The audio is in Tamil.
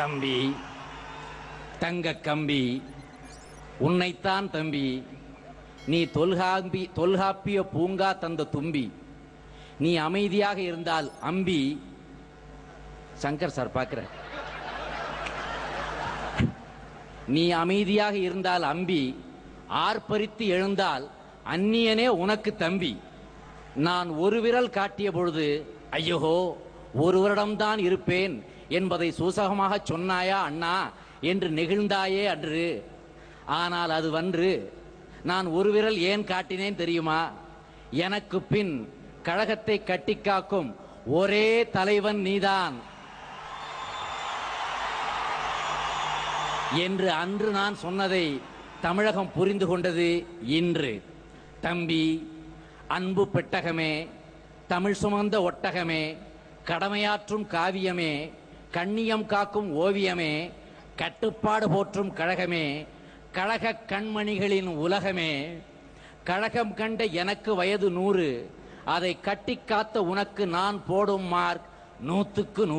தம்பி. தங்க கம்பி. உன்னைத்தான் தம்பி. நீ தொல்காம்பி தொல்காப்பிய பூங்கா தந்த தும்பி. நீ அமைதியாக இருந்தால் அம்பி. சங்கர் சார் பார்க்குற. நீ அமைதியாக இருந்தால் அம்பி. ஆர்ப்பரித்து எழுந்தால் அந்நியனே உனக்கு தம்பி. நான் ஒரு விரல் காட்டிய பொழுது ஐயோ ஒரு வருடம்தான் இருப்பேன். என்பதை சூசகமாக சொன்னாயா அண்ணா? என்று நெகிழ்ந்தாயே அன்று. ஆனால் அது வன்று நான் ஒரு விரல் ஏன் காட்டினேன் தெரியுமா? எனக்கு பின் கழகத்தை கட்டி காக்கும் ஒரே தலைவன் நீதான். என்று அன்று நான் சொன்னதை தமிழகம் புரிந்து கொண்டது இன்று. தம்பி அன்பு பெட்டகமே தமிழ் சுமந்த ஒட்டகமே கடமையாற்றும் காவியமே கண்ணியம் காக்கும் ஓவியமே கட்டுப்பாடு போற்றும் கழகமே கழக கண்மணிகளின் உலகமே. கழகம் கண்ட எனக்கு வயது நூறு அதை கட்டி காத்த உனக்கு நான் போடும் மார்க் நூத்துக்கு நூறு.